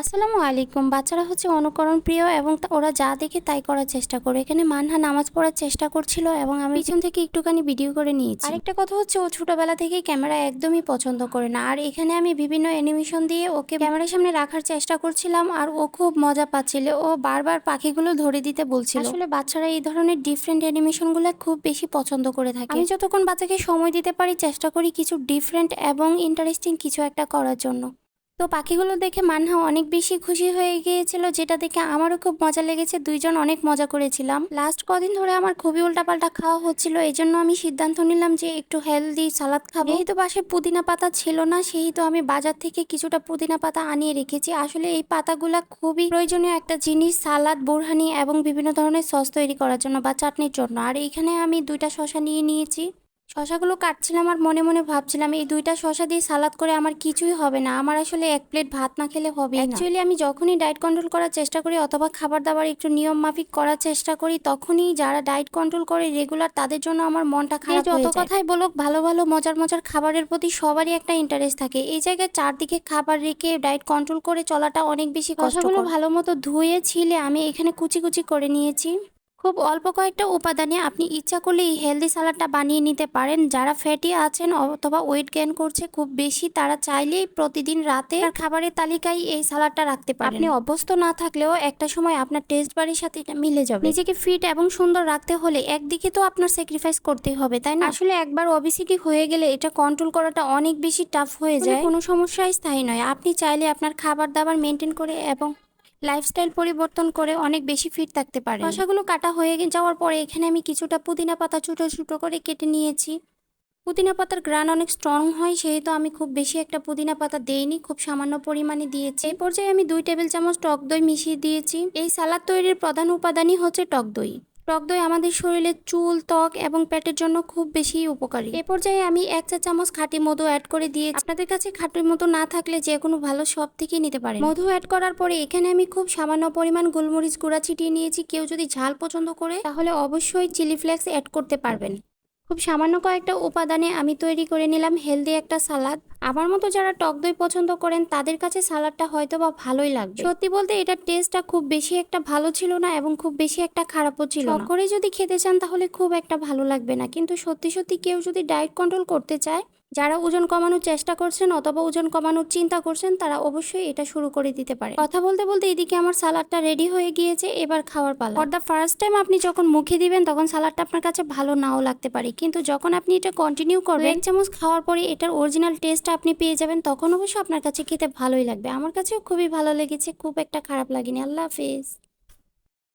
আসসালামু আলাইকুম। বাচ্চারা হচ্ছে অনুকরণ প্রিয় এবং ওরা যা দেখে তাই করার চেষ্টা করে। এখানে মানহা নামাজ পড়ার চেষ্টা করছিল এবং আমি পিছন থেকে একটুখানি ভিডিও করে নিয়েছি। আরেকটা কথা হচ্ছে, ও ছোটবেলা থেকেই ক্যামেরা একদমই পছন্দ করে না। আর এখানে আমি বিভিন্ন অ্যানিমেশন দিয়ে ওকে ক্যামেরার সামনে রাখার চেষ্টা করছিলাম আর ও খুব মজা পাচ্ছিল। ও বারবার পাখিগুলো ধরে দিতে বলছিল। আসলে বাচ্চারা এই ধরনের ডিফারেন্ট অ্যানিমেশনগুলো খুব বেশি পছন্দ করে থাকে। আমি যতক্ষণ বাচ্চাকে সময় দিতে পারি, চেষ্টা করি কিছু ডিফারেন্ট এবং ইন্টারেস্টিং কিছু একটা করার জন্য। তো পাখিগুলো দেখে মানহা অনেক বেশি খুশি হয়ে গিয়েছিল, যেটা দেখে আমারও খুব মজা লেগেছে। দুইজন অনেক মজা করেছিলাম। লাস্ট কদিন ধরে আমার খুবই উল্টাপাল্টা খাওয়া হচ্ছিল এই জন্য আমি সিদ্ধান্ত নিলাম যে একটু হেলদি সালাদ খাব। যেহেতু বাসায় পুদিনা পাতা ছিল না, সেহেতু আমি বাজার থেকে কিছুটা পুদিনা পাতা আনিয়ে রেখেছি। আসলে এই পাতাগুলা খুবই প্রয়োজনীয় একটা জিনিস, সালাদ, বোরহানি এবং বিভিন্ন ধরনের সস তৈরি করার জন্য বা চাটনির জন্য। আর এইখানে আমি দুইটা শশা নিয়ে নিয়েছি। শশাগুলো কাটছিলাম আর মনে মনে ভাবছিলাম এই দুইটা শশা দিয়ে সালাদ করে আমার কিছুই হবে না। আমার আসলে এক প্লেট ভাত না খেলে হবে অ্যাকচুয়ালি আমি যখনই ডায়েট কন্ট্রোল করার চেষ্টা করি অথবা খাবার দাবার একটু নিয়ম মাফিক করার চেষ্টা করি তখনই যারা ডায়েট কন্ট্রোল করে রেগুলার তাদের জন্য আমার মনটা খারাপ যত হয়ে যায়। কথাই বলুক ভালো ভালো মজার মজার খাবারের প্রতি সবারই একটা ইন্টারেস্ট থাকে। এই জায়গায় চারদিকে খাবার রেখে ডায়েট কন্ট্রোল করে চলাটা অনেক বেশি কষ্টগুলো ভালো মতো ধুয়ে ছিলে আমি এখানে কুচি কুচি করে নিয়েছি। খুব অল্প কয়েকটা উপাদানে আপনি ইচ্ছা করলে এই হেলদি সালাডটা বানিয়ে নিতে পারেন। যারা ফ্যাটি আছেন অথবা ওয়েট গেন করছে খুব বেশি তারা চাইলেই প্রতিদিন রাতে আর খাবারের তালিকায় এই সালাডটা রাখতে পারেন। আপনি অভ্যস্ত না থাকলেও একটা সময় আপনার টেস্ট বাড়ির সাথে এটা মিলে যাবে। নিজেকে ফিট এবং সুন্দর রাখতে হলে একদিকে তো আপনার স্যাক্রিফাইস করতেই হবে তাই না? আসলে একবার অবিসিটি হয়ে গেলে এটা কন্ট্রোল করাটা অনেক বেশি টাফ হয়ে যায়। কোনো সমস্যাই স্থায়ী নয়। আপনি চাইলে আপনার খাবার দাবার মেনটেন করে এবং লাইফস্টাইল পরিবর্তন করে অনেক বেশি ফিট থাকতে পারে। শশাগুলো কাটা হয়ে যাওয়ার পরে এখানে আমি কিছুটা পুদিনা পাতা ছোটো ছোটো করে কেটে নিয়েছি। পুদিনা পাতার গ্রান অনেক স্ট্রং হয়, সেহেতু আমি খুব বেশি একটা পুদিনা পাতা দেইনি, খুব সামান্য পরিমাণে দিয়েছি। এই পর্যায়ে আমি দুই টেবিল চামচ টক দই মিশিয়ে দিয়েছি। এই সালাদ তৈরির প্রধান উপাদানই হচ্ছে টক দই। টক দই আমাদের শরীরে চুল, ত্বক এবং পেটের জন্য খুব বেশি উপকারী। এ পর্যায়ে আমি এক চা চামচ খাঁটি মধু অ্যাড করে দিয়ে আপনাদের কাছে খাঁটি মধু না থাকলে যে কোনো ভালো সব থেকে নিতে পারেন। মধু অ্যাড করার পরে এখানে আমি খুব সামান্য পরিমাণ গোলমরিচ গুঁড়া ছিটিয়ে নিয়েছি। কেউ যদি ঝাল পছন্দ করে, তাহলে অবশ্যই চিলি ফ্লেক্স অ্যাড করতে পারবেন। খুব সামান্য কয়েকটা উপাদানে আমি তৈরি করে নিলাম হেলদি একটা সালাদ। আমার মতো যারা টক দই পছন্দ করেন, তাদের কাছে সালাডটা হয়তো বা ভালোই লাগবে। সত্যি বলতে এটার টেস্টটা খুব বেশি একটা ভালো ছিল না এবং খুব বেশি একটা খারাপও ছিল না। করে যদি খেতে চান তাহলে খুব একটা ভালো লাগবে না। কিন্তু সত্যি সত্যি কেউ যদি ডায়েট কন্ট্রোল করতে চায় যারা ওজন কমানোর চেষ্টা করছেন অথবা ওজন কমানোর চিন্তা করছেন, তারা অবশ্যই এটা শুরু করে দিতে পারে। কথা বলতে বলতে এদিকে আমার সালাডটা রেডি হয়ে গিয়েছে, এবার খাওয়ার পালা। ফর দ্য ফার্স্ট টাইম আপনি যখন মুখে দিবেন, তখন সালাডটা আপনার কাছে ভালো নাও লাগতে পারে। কিন্তু যখন আপনি এটা কন্টিনিউ করবেন, এক চামচ খাওয়ার পরে এটার অরিজিনাল টেস্ট আপনি পেয়ে যাবেন, তখন অবশ্য আপনার কাছে খেতে ভালোই লাগবে। আমার কাছেও খুবই ভালো লেগেছে, খুব একটা খারাপ লাগেনি। আল্লাহ হাফিজ।